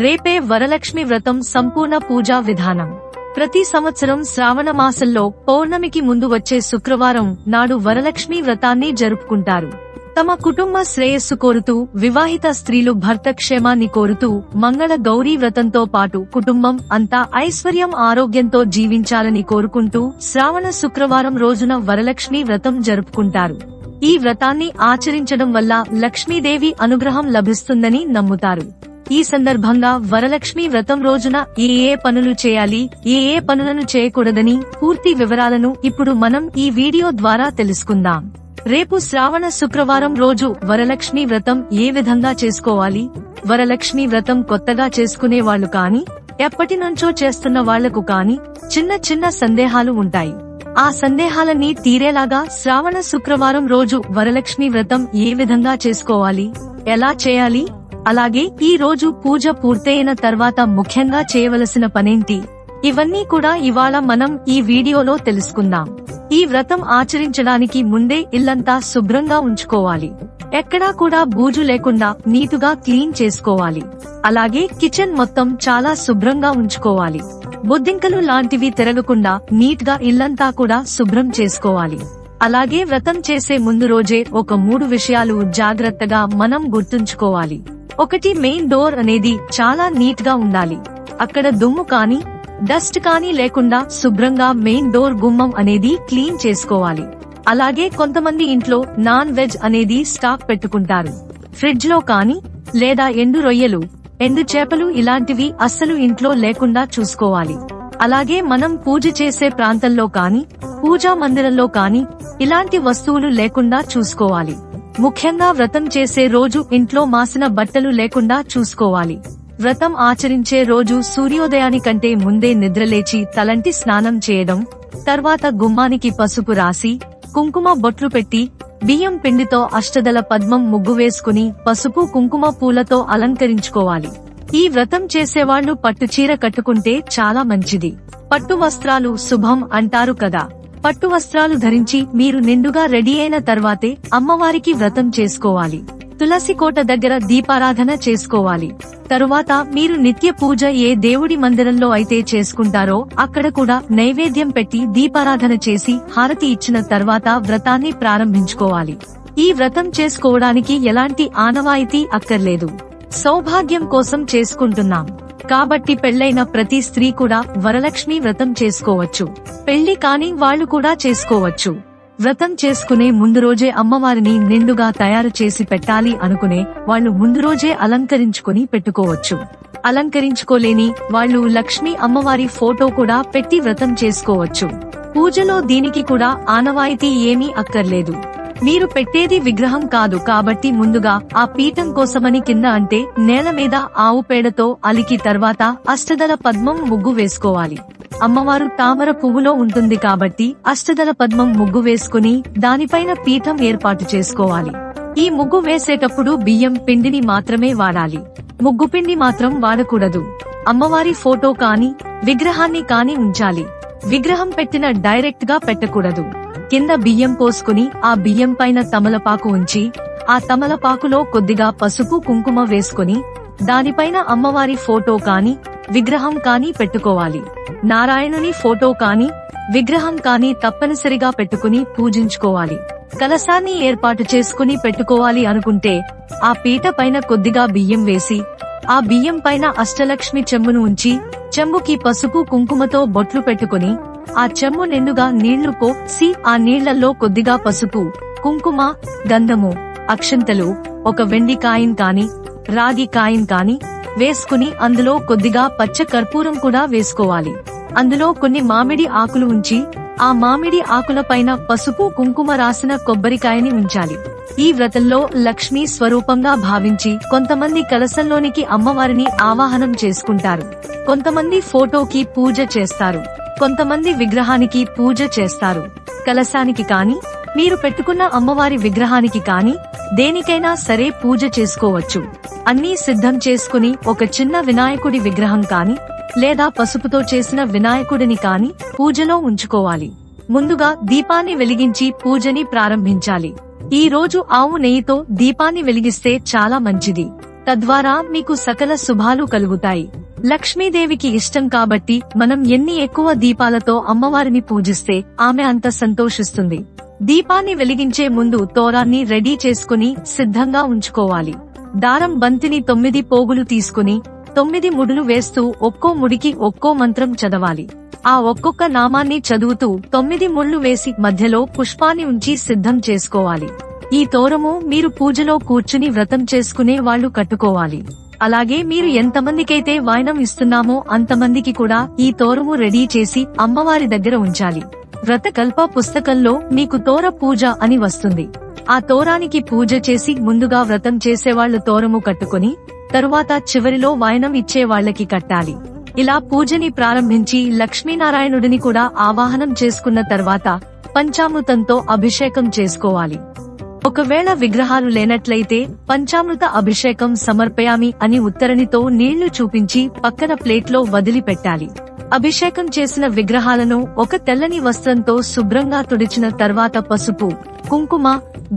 రేపే వరలక్ష్మి వ్రతం సంపూర్ణ పూజా విధానం. ప్రతి సంవత్సరం శ్రావణ మాసంలో పౌర్ణమికి ముందు వచ్చే శుక్రవారం నాడు వరలక్ష్మి వ్రతాన్ని జరుపుకుంటారు. తమ కుటుంబ శ్రేయస్సు కోరుతూ వివాహిత స్త్రీలు భర్త క్షేమాన్ని కోరుతూ మంగళ గౌరీ వ్రతంతో పాటు కుటుంబం అంతా ఐశ్వర్యం ఆరోగ్యంతో జీవించాలని కోరుకుంటూ శ్రావణ శుక్రవారం రోజున వరలక్ష్మి వ్రతం జరుపుకుంటారు. ఈ వ్రతాన్ని ఆచరించడం వల్ల లక్ష్మీదేవి అనుగ్రహం లభిస్తుందని నమ్ముతారు. ఈ సందర్భంగా వరలక్ష్మి వ్రతం రోజున ఏ ఏ పనులు చేయాలి ఏ ఏ పనులను చేయకూడదని పూర్తి వివరాలను ఇప్పుడు మనం ఈ వీడియో ద్వారా తెలుసుకుందాం. రేపు శ్రావణ శుక్రవారం రోజు వరలక్ష్మి వ్రతం ఏ విధంగా చేసుకోవాలి? వరలక్ష్మి వ్రతం కొత్తగా చేసుకునే వాళ్ళు కాని ఎప్పటి నుంచో చేస్తున్న వాళ్ళకు కాని చిన్న చిన్న సందేహాలు ఉంటాయి. ఆ సందేహాలన్నీ తీరేలాగా శ్రావణ శుక్రవారం రోజు వరలక్ష్మి వ్రతం ఏ విధంగా చేసుకోవాలి? ఎలా చేయాలి? అలాగే ఈ రోజు పూజ పూర్తయిన తర్వాత ముఖ్యంగా చేయవలసిన పనేంటి? ఇవన్నీ కూడా ఇవాళ మనం ఈ వీడియోలో తెలుసుకుందాం. ఈ వ్రతం ఆచరించడానికి ముందే ఇల్లంతా శుభ్రంగా ఉంచుకోవాలి. ఎక్కడా కూడా బూజు లేకుండా నీటుగా క్లీన్ చేసుకోవాలి. అలాగే కిచెన్ మొత్తం చాలా శుభ్రంగా ఉంచుకోవాలి. బొద్దింకలు లాంటివి తిరగకుండా నీట్గా ఇల్లంతా కూడా శుభ్రం చేసుకోవాలి. అలాగే వ్రతం చేసే ముందు రోజే ఒక మూడు విషయాలు జాగ్రత్తగా మనం గుర్తుంచుకోవాలి. ఒకటి మెయిన్ డోర్ అనేది చాలా నీట్గా ఉండాలి. అక్కడ దుమ్ము కానీ డస్ట్ కానీ లేకుండా శుభ్రంగా మెయిన్ డోర్ గుమ్మం అనేది క్లీన్ చేసుకోవాలి. అలాగే కొంతమంది ఇంట్లో నాన్ వెజ్ అనేది స్టాక్ పెట్టుకుంటారు. ఫ్రిడ్జ్లో కానీ లేదా ఎండు రొయ్యలు ఎండు చేపలు ఇలాంటివి అస్సలు ఇంట్లో లేకుండా చూసుకోవాలి. అలాగే మనం పూజ చేసే ప్రాంతంలో కానీ పూజా మందిరంలో కానీ ఇలాంటి వస్తువులు లేకుండా చూసుకోవాలి. ముఖ్యంగా వ్రతం చేసే రోజు ఇంట్లో మాసిన బట్టలు లేకుండా చూసుకోవాలి. వ్రతం ఆచరించే రోజు సూర్యోదయానికంటే ముందే నిద్రలేచి తలంటి స్నానం చేయడం తర్వాత గుమ్మానికి పసుపు రాసి కుంకుమ బొట్లు పెట్టి బియ్యం పిండితో అష్టదల పద్మం ముగ్గు వేసుకుని పసుపు కుంకుమ పూలతో అలంకరించుకోవాలి. ఈ వ్రతం చేసేవాళ్ళు పట్టు చీర కట్టుకుంటే చాలా మంచిది. పట్టు వస్త్రాలు శుభం అంటారు కదా. పట్టు వస్త్రాలు ధరించి మీరు నిండుగా రెడీ అయిన తర్వాతే అమ్మవారికి వ్రతం చేసుకోవాలి. తులసి కోట దగ్గర దీపారాధన చేసుకోవాలి. తరువాత మీరు నిత్య పూజ ఏ దేవుడి మందిరంలో అయితే చేసుకుంటారో అక్కడ కూడా నైవేద్యం పెట్టి దీపారాధన చేసి హారతి ఇచ్చిన తర్వాత వ్రతాన్ని ప్రారంభించుకోవాలి. ఈ వ్రతం చేసుకోవడానికి ఎలాంటి ఆనవాయితీ అక్కర్లేదు. సౌభాగ్యం కోసం చేసుకుంటున్నాం. కాబట్టి పెళ్ళైన ప్రతి స్త్రీ కూడా వరలక్ష్మి వ్రతం చేసుకోవచ్చు. పెళ్ళి కాని వాళ్ళు కూడా చేసుకోవచ్చు. వ్రతం చేసుకునే ముందు రోజే అమ్మవారిని నిండుగా తయారు చేసి పెట్టాలి అనుకునే వాళ్ళు ముందు రోజే అలంకరించుకుని పెట్టుకోవచ్చు. అలంకరించుకోలేని వాళ్ళు లక్ష్మీ అమ్మవారి ఫోటో కూడా పెట్టి వ్రతం చేసుకోవచ్చు. పూజలో దీనికి కూడా ఆనవాయితీ ఏమీ అక్కర్లేదు. మీరు పెట్టేది విగ్రహం కాదు కాబట్టి ముందుగా ఆ పీఠం కోసమని కింద అంటే నేల మీద ఆవు పేడతో అలికి తర్వాత అష్టదల పద్మం ముగ్గు వేసుకోవాలి. అమ్మవారు తామర పువ్వులో ఉంటుంది కాబట్టి అష్టదల పద్మం ముగ్గు వేసుకుని దానిపైన పీఠం ఏర్పాటు చేసుకోవాలి. ఈ ముగ్గు వేసేటప్పుడు బియ్యం పిండిని మాత్రమే వాడాలి. ముగ్గు పిండి మాత్రం వాడకూడదు. అమ్మవారి ఫోటో కాని విగ్రహాన్ని కాని ఉంచాలి. విగ్రహం పెట్టిన డైరెక్ట్గా పెట్టకూడదు. కింద బియ్యం పోసుకుని ఆ బియ్యం పైన తమలపాకు ఉంచి ఆ తమలపాకులో కొద్దిగా పసుపు కుంకుమ వేసుకుని దానిపైన అమ్మవారి ఫోటో కాని విగ్రహం కాని పెట్టుకోవాలి. నారాయణుని ఫోటో కాని విగ్రహం కాని తప్పనిసరిగా పెట్టుకుని పూజించుకోవాలి. కలశాన్ని ఏర్పాటు చేసుకుని పెట్టుకోవాలి అనుకుంటే ఆ పీట పైన కొద్దిగా బియ్యం వేసి ఆ బియ్యం పైన అష్టలక్ష్మి చెంబును ఉంచి చెంబుకి పసుపు కుంకుమతో బొట్లు పెట్టుకుని ఆ చెమ్ము నిండుగా నీళ్ళు పోసి ఆ నీళ్ళలో కొద్దిగా పసుపు కుంకుమ గంధము అక్షంతలు ఒక వెండి కాయిన్ కాని రాగి కాయిన్ కాని వేసుకుని అందులో కొద్దిగా పచ్చ కర్పూరం కూడా వేసుకోవాలి. అందులో కొన్ని మామిడి ఆకులు ఉంచి ఆ మామిడి ఆకుల పైన పసుపు కుంకుమ రాసిన కొబ్బరికాయని ఉంచాలి. ఈ వ్రతంలో లక్ష్మీ స్వరూపంగా భావించి కొంతమంది కలసంలోనికి అమ్మవారిని ఆవాహనం చేసుకుంటారు. కొంతమంది ఫోటోకి పూజ చేస్తారు. కొంతమంది విగ్రహానికి పూజ చేస్తారు. కలశానికి కాని మీరు పెట్టుకున్న అమ్మవారి విగ్రహానికి కాని దేనికైనా సరే పూజ చేసుకోవచ్చు. అన్నీ సిద్ధం చేసుకుని ఒక చిన్న వినాయకుడి విగ్రహం కాని లేదా పసుపుతో చేసిన వినాయకుడిని కాని పూజలో ఉంచుకోవాలి. ముందుగా దీపాన్ని వెలిగించి పూజని ప్రారంభించాలి. ఈ రోజు ఆవు నెయ్యితో దీపాన్ని వెలిగిస్తే చాలా మంచిది. తద్వారా మీకు సకల శుభాలు కలుగుతాయి. లక్ష్మీదేవికి ఇష్టం కాబట్టి మనం ఎన్ని ఎక్కువ దీపాలతో అమ్మవారిని పూజిస్తే ఆమె అంత సంతోషిస్తుంది. దీపాన్ని వెలిగించే ముందు తోరాన్ని రెడీ చేసుకుని సిద్ధంగా ఉంచుకోవాలి. దారం బంతిని తొమ్మిది పోగులు తీసుకుని తొమ్మిది ముడులు వేస్తూ ఒక్కో ముడికి ఒక్కో మంత్రం చదవాలి. ఆ ఒక్కొక్క నామాన్ని చదువుతూ తొమ్మిది ముళ్ళు వేసి మధ్యలో పుష్పాన్ని ఉంచి సిద్ధం చేసుకోవాలి. ఈ తోరము మీరు పూజలో కూర్చుని వ్రతం చేసుకునే వాళ్ళు కట్టుకోవాలి. అలాగే మీరు ఎంతమందికైతే వాయనం ఇస్తున్నామో అంతమందికి కూడా ఈ తోరము రెడీ చేసి అమ్మవారి దగ్గర ఉంచాలి. వ్రతకల్ప పుస్తకంలో మీకు తోర పూజ అని వస్తుంది. ఆ తోరానికి పూజ చేసి ముందుగా వ్రతం చేసేవాళ్ళు తోరము కట్టుకుని తరువాత చివరిలో వాయనం ఇచ్చే వాళ్ళకి కట్టాలి. ఇలా పూజని ప్రారంభించి లక్ష్మీనారాయణుడిని కూడా ఆవాహనం చేసుకున్న తర్వాత పంచామృతంతో అభిషేకం చేసుకోవాలి. ఒకవేళ విగ్రహాలు లేనట్లయితే పంచామృత అభిషేకం సమర్పయామి అని ఉత్తరణితో నీళ్ళు చూపించి పక్కన ప్లేట్లో వదిలిపెట్టాలి. అభిషేకం చేసిన విగ్రహాలను ఒక తెల్లని వస్త్రంతో శుభ్రంగా తుడిచిన తర్వాత పసుపు కుంకుమ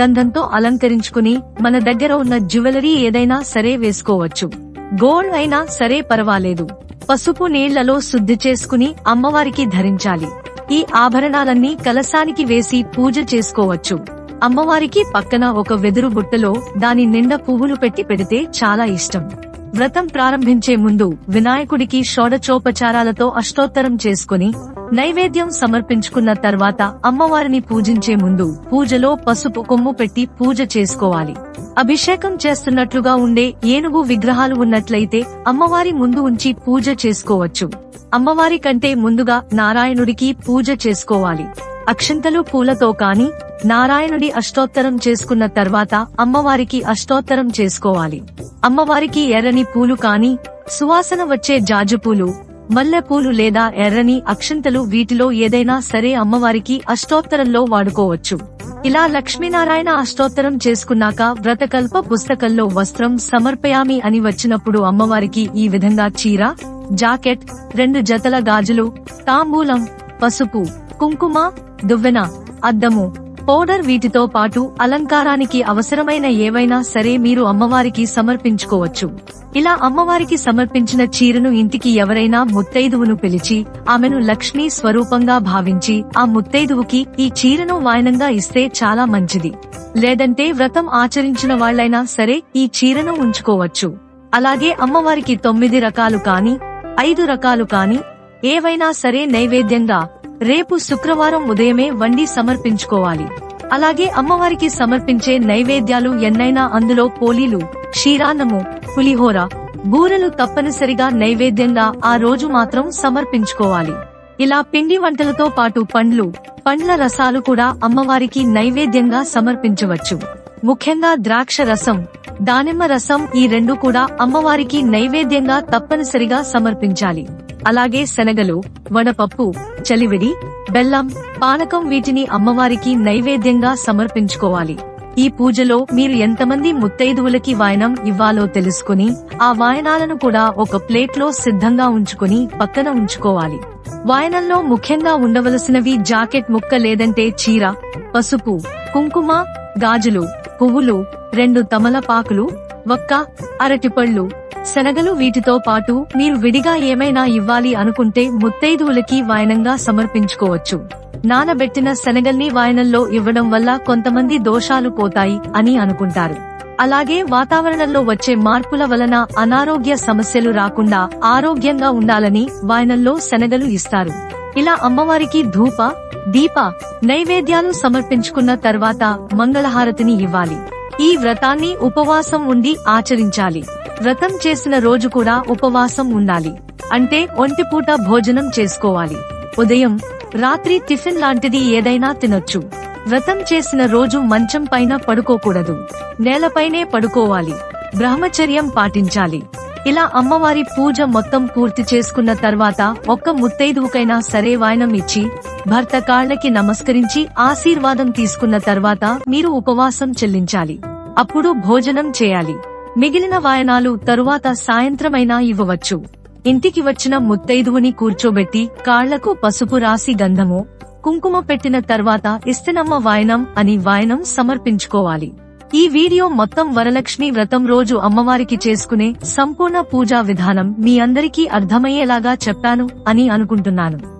గంధంతో అలంకరించుకుని మన దగ్గర ఉన్న జ్యువెలరీ ఏదైనా సరే వేసుకోవచ్చు. గోల్డ్ అయినా సరే పర్వాలేదు. పసుపు నీళ్ళలో శుద్ధి చేసుకుని అమ్మవారికి ధరించాలి. ఈ ఆభరణాలన్నీ కలసానికి వేసి పూజ చేసుకోవచ్చు. అమ్మవారికి పక్కన ఒక వెదురు బుట్టలో దాని నిండా పువ్వులు పెట్టి పెడితే చాలా ఇష్టం. వ్రతం ప్రారంభించే ముందు వినాయకుడికి షోడచోపచారాలతో అష్టోత్తరం చేసుకుని నైవేద్యం సమర్పించుకున్న తర్వాత అమ్మవారిని పూజించే ముందు పూజలో పసుపు కొమ్ము పెట్టి పూజ చేసుకోవాలి. అభిషేకం చేస్తున్నట్లుగా ఉండే ఏనుగు విగ్రహాలు ఉన్నట్లయితే అమ్మవారి ముందు ఉంచి పూజ చేసుకోవచ్చు. అమ్మవారి కంటే ముందుగా నారాయణుడికి పూజ చేసుకోవాలి. అక్షంతలు పూలతో కాని నారాయణుడి అష్టోత్తరం చేసుకున్న తర్వాత అమ్మవారికి అష్టోత్తరం చేసుకోవాలి. అమ్మవారికి ఎర్రని పూలు కాని సువాసన వచ్చే జాజుపూలు మల్లెపూలు లేదా ఎర్రని అక్షంతలు వీటిలో ఏదైనా సరే అమ్మవారికి అష్టోత్తరంలో వాడుకోవచ్చు. ఇలా లక్ష్మీనారాయణ అష్టోత్తరం చేసుకున్నాక వ్రతకల్ప పుస్తకంలో వస్త్రం సమర్పయామి అని వచ్చినప్పుడు అమ్మవారికి ఈ విధంగా చీర జాకెట్ రెండు జతల గాజులు తాంబూలం పసుపు కుంకుమ దువ్వెన అద్దము పౌడర్ వీటితో పాటు అలంకారానికి అవసరమైన ఏవైనా సరే మీరు అమ్మవారికి సమర్పించుకోవచ్చు. ఇలా అమ్మవారికి సమర్పించిన చీరను ఇంటికి ఎవరైనా ముత్తైదువును పిలిచి ఆమెను లక్ష్మీ స్వరూపంగా భావించి ఆ ముత్తైదువుకి ఈ చీరను వాయనంగా ఇస్తే చాలా మంచిది. లేదంటే వ్రతం ఆచరించిన వాళ్ళైనా సరే ఈ చీరను ఉంచుకోవచ్చు. అలాగే అమ్మవారికి తొమ్మిది రకాలు కాని ఐదు రకాలు కాని ఏవైనా సరే నైవేద్యంగా రేపు శుక్రవారం ఉదయమే వండి సమర్పించుకోవాలి. అలాగే అమ్మవారికి సమర్పించే నైవేద్యాలు ఎన్నైనా అందులో పోలీలు క్షీరాన్నము పులిహోర బూరెలు తప్పనిసరిగా నైవేద్యంగా ఆ రోజు మాత్రం సమర్పించుకోవాలి. ఇలా పిండి వంటలతో పాటు పండ్లు పండ్ల రసాలు కూడా అమ్మవారికి నైవేద్యంగా సమర్పించవచ్చు. ముఖ్యంగా ద్రాక్ష రసం దానిమ్మ రసం ఈ రెండు కూడా అమ్మవారికి నైవేద్యంగా తప్పనిసరిగా సమర్పించాలి. అలాగే శనగలు వడపప్పు చలివిడి బెల్లం పానకం వీటిని అమ్మవారికి నైవేద్యంగా సమర్పించుకోవాలి. ఈ పూజలో మీరు ఎంతమంది ముత్తైదువులకి వాయనం ఇవ్వాలో తెలుసుకుని ఆ వాయనాలను కూడా ఒక ప్లేట్లో సిద్ధంగా ఉంచుకుని పక్కన ఉంచుకోవాలి. వాయనంలో ముఖ్యంగా ఉండవలసినవి జాకెట్ ముక్క లేదంటే చీర పసుపు కుంకుమ గాజులు పువ్వులు రెండు తమలపాకులు వక్క అరటిపళ్ళు శనగలు వీటితో పాటు మీరు విడిగా ఏమైనా ఇవ్వాలి అనుకుంటే ముత్తైదువులకి వాయనంగా సమర్పించుకోవచ్చు. నానబెట్టిన శనగల్ని వాయనంలో ఇవ్వడం వల్ల కొంతమంది దోషాలు పోతాయి అని అనుకుంటారు. అలాగే వాతావరణంలో వచ్చే మార్పుల వలన అనారోగ్య సమస్యలు రాకుండా ఆరోగ్యంగా ఉండాలని వాయనంలో శనగలు ఇస్తారు. ఇలా అమ్మవారికి ధూప దీప నైవేద్యాలు సమర్పించుకున్న తర్వాత మంగళహారతిని ఇవ్వాలి. ఈ వ్రతాన్ని ఉపవాసం ఉండి ఆచరించాలి. వ్రతం చేసిన రోజు కూడా ఉపవాసం ఉండాలి. అంటే ఒంటిపూట భోజనం చేసుకోవాలి. ఉదయం రాత్రి టిఫిన్ లాంటిది ఏదైనా తినొచ్చు. వ్రతం చేసిన రోజు మంచం పైన పడుకోకూడదు. నేలపైనే పడుకోవాలి. బ్రహ్మచర్యం పాటించాలి. ఇలా అమ్మవారి పూజ మొత్తం పూర్తి చేసుకున్న తర్వాత ఒక్క ముత్తైదువుకైనా సరే వాయనం ఇచ్చి భర్త కాళ్ళకి నమస్కరించి ఆశీర్వాదం తీసుకున్న తర్వాత మీరు ఉపవాసం చెల్లించాలి. అప్పుడు భోజనం చేయాలి. మిగిలిన వాయనాలు తరువాత సాయంత్రమైనా ఇవ్వవచ్చు. ఇంటికి వచ్చిన ముత్తైదువుని కూర్చోబెట్టి కాళ్ళకు పసుపు రాసి గంధము కుంకుమ పెట్టిన తర్వాత ఇస్తనమ్మ వాయనం అని వాయనం సమర్పించుకోవాలి. ఈ వీడియో మొత్తం వరలక్ష్మి వ్రతం రోజు అమ్మవారికి చేసుకునే సంపూర్ణ పూజా విధానం మీ అందరికీ అర్థమయ్యేలాగా చెప్పాను అని అనుకుంటున్నాను.